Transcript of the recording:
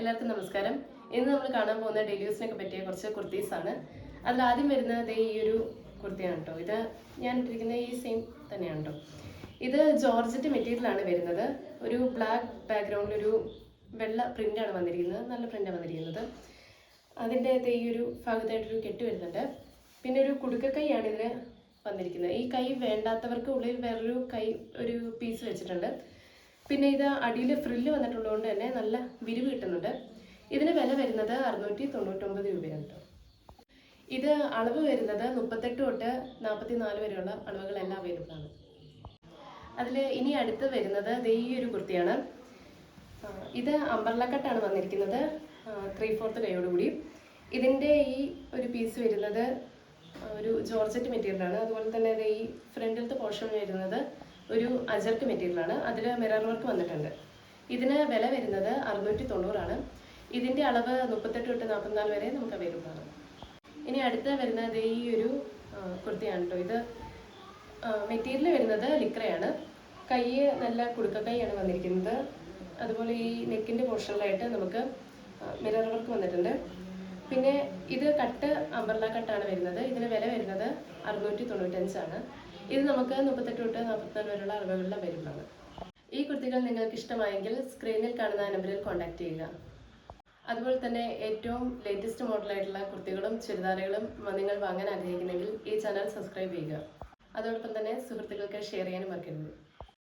എല്ലാവർക്കും നമസ്കാരം. ഇന്ന് നമ്മൾ കാണാൻ പോകുന്ന ഡെയിലി യൂസിനൊക്കെ പറ്റിയ കുറച്ച് കുർത്തീസ് ആണ്. അതിൽ ആദ്യം വരുന്നത് ഈ ഒരു കുർത്തിയാണ് കേട്ടോ. ഇത് ഞാൻ ഇട്ടിരിക്കുന്ന ഈ സെയിം തന്നെയാണ് കേട്ടോ. ഇത് ജോർജറ്റ് മെറ്റീരിയലാണ് വരുന്നത്. ഒരു ബ്ലാക്ക് ബാക്ക്ഗ്രൗണ്ടിൽ ഒരു വെള്ള പ്രിന്റാണ് വന്നിരിക്കുന്നത്. നല്ല പ്രിന്റാണ് വന്നിരിക്കുന്നത്. അതിന്റെ ഈ ഒരു ഭാഗത്തായിട്ടൊരു കെട്ട് വരുന്നുണ്ട്. പിന്നെ ഒരു കുടുക്കക്കൈയാണ് ഇതിന് വന്നിരിക്കുന്നത്. ഈ കൈ വേണ്ടാത്തവർക്ക് ഉള്ളിൽ വേറൊരു കൈ ഒരു പീസ് വെച്ചിട്ടുണ്ട്. പിന്നെ ഇത് അടിയിൽ ഫ്രില്ല് വന്നിട്ടുള്ളതുകൊണ്ട് തന്നെ നല്ല വിരിവ് കിട്ടുന്നുണ്ട്. ഇതിന് വില വരുന്നത് അറുന്നൂറ്റി തൊണ്ണൂറ്റൊമ്പത് രൂപയാണ് ഇത് അളവ് വരുന്നത് മുപ്പത്തെട്ട് തൊട്ട് നാൽപ്പത്തി നാല് വരെയുള്ള അളവുകളെല്ലാം അവൈലബിൾ ആണ്. അതിൽ ഇനി അടുത്ത് വരുന്നത് ദേ ഈ ഒരു കുർത്തിയാണ്. ഇത് അമ്പർല കട്ടാണ് വന്നിരിക്കുന്നത്. ത്രീ ഫോർത്ത് കൈയോടുകൂടി ഇതിന്റെ ഈ ഒരു പീസ് വരുന്നത് ഒരു ജോർജറ്റ് മെറ്റീരിയലാണ്. അതുപോലെ തന്നെ ഈ ഫ്രണ്ടിലത്തെ പോർഷൻ വരുന്നത് ഒരു അജർക്ക് മെറ്റീരിയലാണ് അതിൽ മിറർ വർക്ക് വന്നിട്ടുണ്ട്. ഇതിന് വില വരുന്നത് അറുന്നൂറ്റി തൊണ്ണൂറാണ് ഇതിന്റെ അളവ് മുപ്പത്തെട്ട് തൊട്ട് നാൽപ്പത്തിനാല് വരെ നമുക്ക് അവൈലബിൾ ആണ്. ഇനി അടുത്ത വരുന്നത് ഈ ഒരു കുർത്തിയാണ് കേട്ടോ ഇത് മെറ്റീരിയൽ വരുന്നത് ലിക്രയാണ്. കൈ നല്ല കുടുക്ക കൈയാണ് വന്നിരിക്കുന്നത്. അതുപോലെ ഈ നെക്കിന്റെ പോർഷനിലായിട്ട് നമുക്ക് മിറർ വർക്ക് വന്നിട്ടുണ്ട്. പിന്നെ ഇത് കട്ട് അമ്പർല കട്ടാണ് വരുന്നത്. ഇതിന് വില വരുന്നത് അറുന്നൂറ്റി തൊണ്ണൂറ്റഞ്ചാണ് ഇത് നമുക്ക് മുപ്പത്തെട്ട് തൊട്ട് നാൽപ്പത്തിനാല് വരെയുള്ള അളവുകളിൽ അവൈലബിൾ ഈ കുർത്തികൾ നിങ്ങൾക്ക് ഇഷ്ടമായെങ്കിൽ സ്ക്രീനിൽ കാണുന്ന നമ്പറിൽ കോൺടാക്ട് ചെയ്യുക. അതുപോലെ തന്നെ ഏറ്റവും ലേറ്റസ്റ്റ് മോഡലായിട്ടുള്ള കുർത്തികളും ചുരിദാറുകളും നിങ്ങൾ വാങ്ങാൻ ആഗ്രഹിക്കുന്നെങ്കിൽ ഈ ചാനൽ സബ്സ്ക്രൈബ് ചെയ്യുക. അതോടൊപ്പം തന്നെ സുഹൃത്തുക്കൾക്ക് ഷെയർ ചെയ്യാനും മറക്കരുത്.